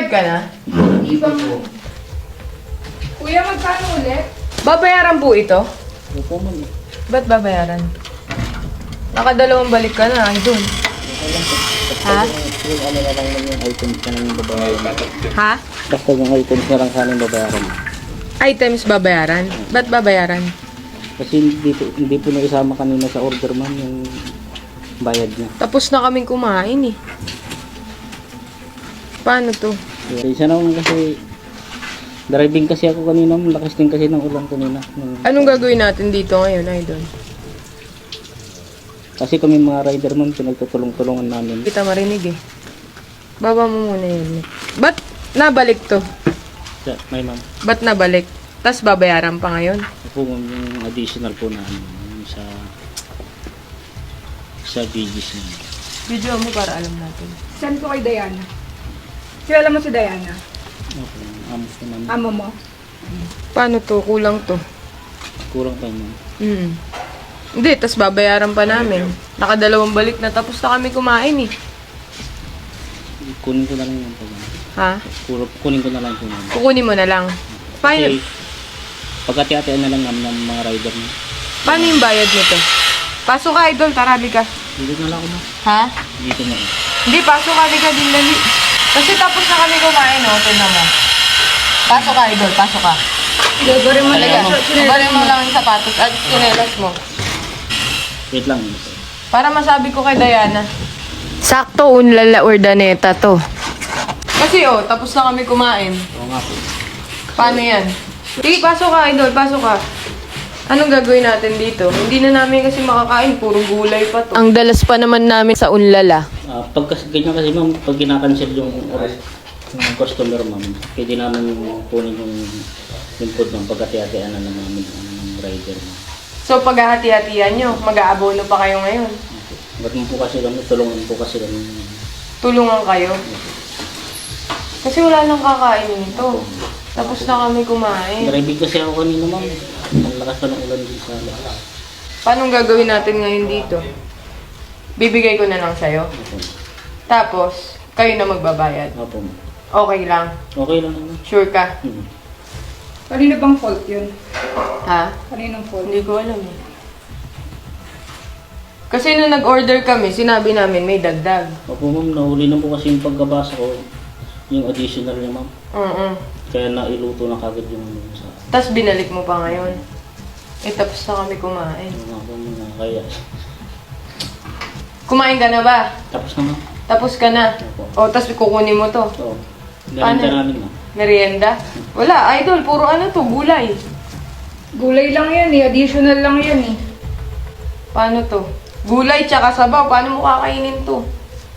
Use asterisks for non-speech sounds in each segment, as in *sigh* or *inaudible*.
Nagbabayad ka na? Hindi pa mo. Kuya, magkano ulit? Babayaran po ito? Opo, ma'am. Ba't babayaran? Nakadalawang balik ka na, idol. Ha? Yung ano na lang yung items na lang yung babayaran. Ha? Basta yung items na lang sana yung babayaran. Items babayaran? Ba't babayaran? Kasi hindi po, hindi po na isama kanina sa order ma'am yung bayad niya. Tapos na kaming kumain eh. Paano to? Kaya isa naman kasi driving kasi ako kanina, lakas din kasi ng ulan kanina. Nung- Anong gagawin natin dito ngayon, idol? Kasi kami mga rider ma'am, pinagtutulong-tulungan namin. Kita marinig eh. Baba mo muna yun. Ba't nabalik to? Sa, may ma'am, Ba't nabalik? Tapos babayaran pa ngayon? po yung additional po na ano, yung sa sa niya. Video mo para alam natin. Saan ko kay Diana? Kilala mo si Diana? Okay, amos po namin. Amo mo? Paano to? Kulang to. Kurang tayo ma'am. Hmm. Hindi, tapos babayaran pa namin. Nakadalawang balik na tapos na kami kumain eh. Kunin ko na lang yung pag Ha? Kuro- Kunin ko na lang po ma'am. Kukunin mo na lang. Paano, Kasi pagkati-atian na lang namin ng mga rider niya. paano yung bayad nito? Pasok ka, idol. Tara, ka. Dito na lang ako ma'am. Ha? Dito na. eh. Hindi, pasok ka, ka din dali. Kasi tapos na kami kumain, oh. Tignan mo. Pasok ka, idol. Pasok ka. Gagawin mo Halika. Balik mo lang yung sapatos at sinelas mo. Wait lang. Para masabi ko kay Diana. Sakto, unlala or daneta to. Kasi oh, tapos na kami kumain. Oo nga po. Paano yan? Sige, pasok ka, idol. Pasok ka. Anong gagawin natin dito? Hindi na namin kasi makakain. Puro gulay pa to. Ang dalas pa naman namin sa unlala. Ah, pag ganyan kasi ma'am, pag kinakancel yung oras ng customer ma'am, pwede namin yung kunin yung yung food ma'am, pagkati-atian na lang namin ng rider ma'am. So, paghahati-hatian nyo, mag-aabono pa kayo ngayon. Ba't mo po kasi kami, tulungan po kasi kami. Tulungan kayo. Kasi wala nang kakain nito. Tapos na kami kumain. Driving kasi ako kanina ma'am. Ang lakas pa ng ulan dito sa labas. Paano gagawin natin ngayon dito? Bibigay ko na lang sa'yo. Opo. Tapos, kayo na magbabayad. Opo ma'am. Okay lang. Okay lang naman. Sure ka? Hmm. Kanino bang fault yun? Ha? Kaninong fault? Hindi ko alam eh. Kasi nung nag-order kami, sinabi namin may dagdag. Opo ma'am, nahuli na po kasi yung pagkabasa ko, yung additional niya ma'am. Oo. Kaya nailuto na kagad yung ano sa Tapos binalik mo pa ngayon. Eh, tapos na kami kumain. mga po mga kaya. Kumain ka na ba? Tapos na ma'am. Tapos ka na. Opo. O, tapos kukunin mo to. So, Paano? ganun namin ma'am. Merienda? Wala, idol. Puro ano to, gulay. Gulay lang yan eh. Additional lang yan eh. Paano to? Gulay tsaka sabaw. Paano mo kakainin to?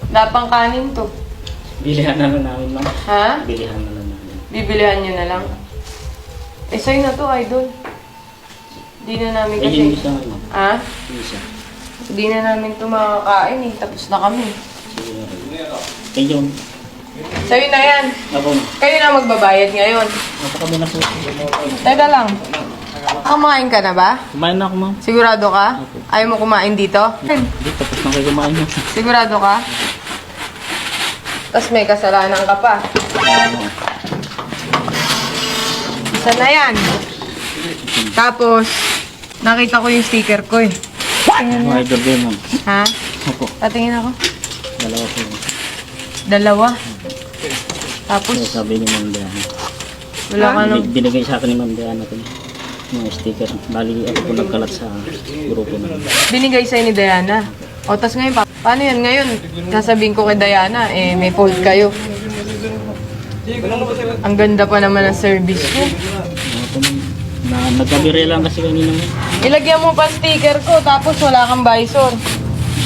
Lapang kanin to. Bilihan na lang namin ma'am. Ha? Bilihan na lang namin. Bibilihan nyo na lang. Eh, sa'yo na to, idol. Di na namin Eh, yung kasi... isa nga ma'am. Ha? Yung isa. Di na namin to makakain eh. Tapos na kami. Na you. Sa'yo na yan. Ako. Kayo na magbabayad ngayon. Ako kami na po. Teka lang. Kumain ka na ba? Kumain na ako ma'am. Sigurado ka? Ayaw mo kumain dito? Hindi, tapos na kayo kumain ma'am. Sigurado ka? Tapos may kasalanan ka pa. Isa na yan. Tapos, nakita ko yung sticker ko eh. Mga idol din ma'am. Ha? Opo. Tatingin ako. Dalawa po. Dalawa. Tapos, So, sabi ni Ma'am Diana. wala ka nang... Bin- Binigay sa akin ni Ma'am Diana ito. Yung sticker. Bali, ako po nagkalat sa grupo namin. Binigay sa'yo ni Diana. O, tas ngayon, pa, paano yan? Ngayon, sasabihin ko kay Diana, eh, may fault kayo. Ang ganda pa naman ng service mo. Ano? Na, nagkabire lang kasi kanina ma'am. Ilagyan mo pa sticker ko, tapos wala kang visor.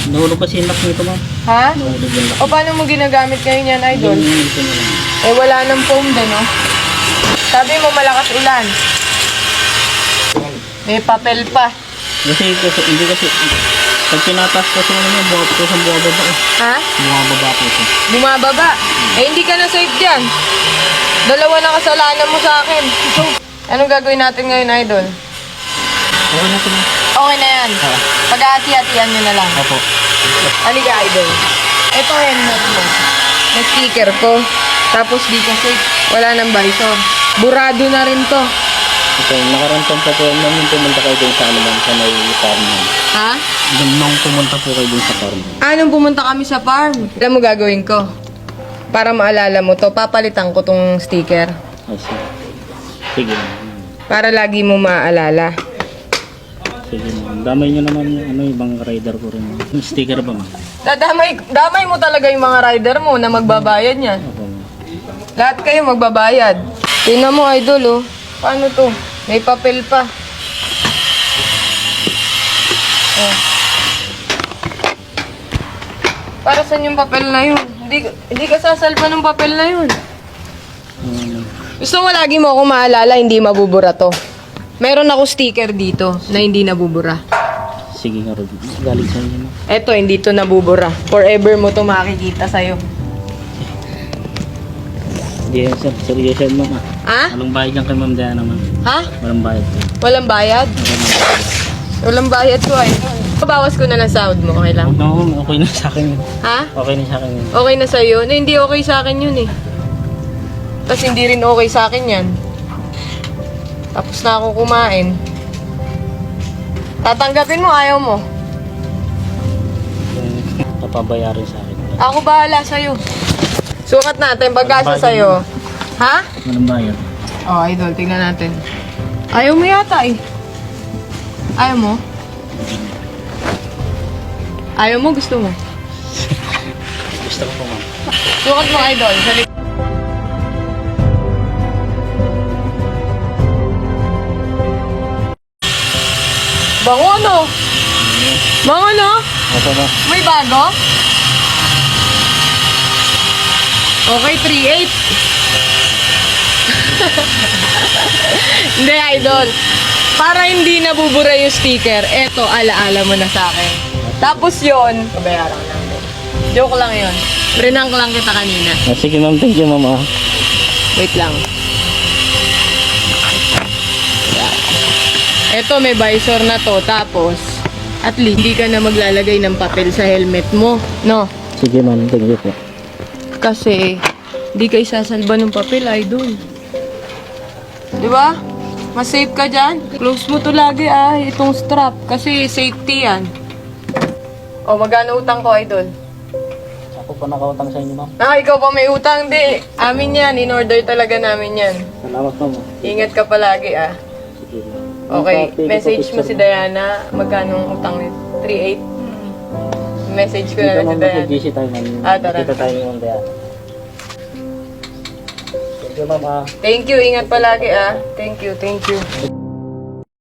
Nahulog kasi yung lock nito ma'am. Ha? Nahulog yung lock. O, paano mo ginagamit ngayon yan, idol? Na lang. Eh, wala nang foam din, no? Sabi mo, malakas ulan. May papel pa. Kasi, kasi hindi kasi, pag tinatas kasi ano mo, buha po sa buha baba eh. Ha? Buha baba po siya. Bumababa. Eh, hindi ka na safe dyan. Dalawa na kasalanan mo sa akin. Anong gagawin natin ngayon, idol? Okay na po ma'am. Okay na yan. Ah. Pag-aati-atian nyo na lang. Opo. Halika, idol. Ito helmet mo. May sticker ko. Tapos di kasi wala nang visor. Burado na rin to. Ito, nakarantang pa po nang pumunta kayo dun sa ano ma'am, sa may farm. Ha? Nung pumunta po kayo dun sa farm. Anong pumunta kami sa farm? Alam mo gagawin ko? Para maalala mo to, papalitan ko tong sticker. Ay, sige. Sige. Para lagi mo maaalala. Sige ma'am. Damay nyo naman yung ano, ibang rider ko rin. Yung sticker ba ma'am? Dadamay, damay mo talaga yung mga rider mo na magbabayad yan. Opo ma'am. Lahat kayo magbabayad. Tingnan mo, idol, oh. Paano to? May papel pa. Oh. Para saan yung papel na yun? Hindi, hindi ka sasalpa ng papel na yun. Gusto mo lagi mo ako maalala, hindi mabubura to. Meron ako sticker dito na hindi nabubura. sige nga rin. Galing sa inyo. Eto, hindi to nabubura. Forever mo to makikita sa'yo. Hindi yan sir. Seryoso yan ma'am ah. Ha? Walang bayad lang kay ma'am Diana ma'am. Ha? Walang bayad. Walang bayad? Walang bayad ko ay. Bawas ko na lang sahod mo, okay lang? Huwag na ma'am. Okay na sa akin yun. Ha? Okay na sa akin yun. Okay na sa'yo? Na hindi okay sa akin yun eh. Tapos hindi rin okay sa akin yan. Tapos na ako kumain. Tatanggapin mo, ayaw mo. *laughs* Yung Papabayarin sa akin. Ako bahala sa'yo. Sukat natin, pagkasa sa'yo. Ha? Walang bayad. Oh, idol, tingnan natin. Ayaw mo yata eh. Ayaw mo? Ayaw mo, gusto mo? *laughs* Gusto ko po ma'am. Sukat mo, idol. Sa Bango no? Bango no? Opo ma'am. May bago? Okay, 3.8. *laughs* hindi, idol. Para hindi nabubura yung sticker, eto, alaala mo na sa akin. Tapos yon, pabayaran ko namin. Joke lang yon. Prank lang kita kanina. Ah, sige ma'am. Thank you ma'am ah. Wait lang. Eto, may visor na to. Tapos, at least, hindi ka na maglalagay ng papel sa helmet mo. No? Sige ma'am. Thank you po. Kasi, hindi ka isasalba ng papel, idol. Di ba? Mas safe ka dyan. Close mo to lagi ah, itong strap. Kasi safety yan. O, magkano utang ko, idol? Ako pa nakautang sa inyo ma'am. Ah, ikaw pa may utang, di. Amin yan, in order talaga namin yan. Salamat ma'am. Ingat ka palagi ah. Okay, message mo si Diana. Magkano ang utang ni 3.8? Message ko na lang si Dito Diana. GC tayo ma'am. Ah, tara. Kita tayo ng Diana. Thank you ma'am ah. Thank you, ingat palagi ah. Thank you, thank you.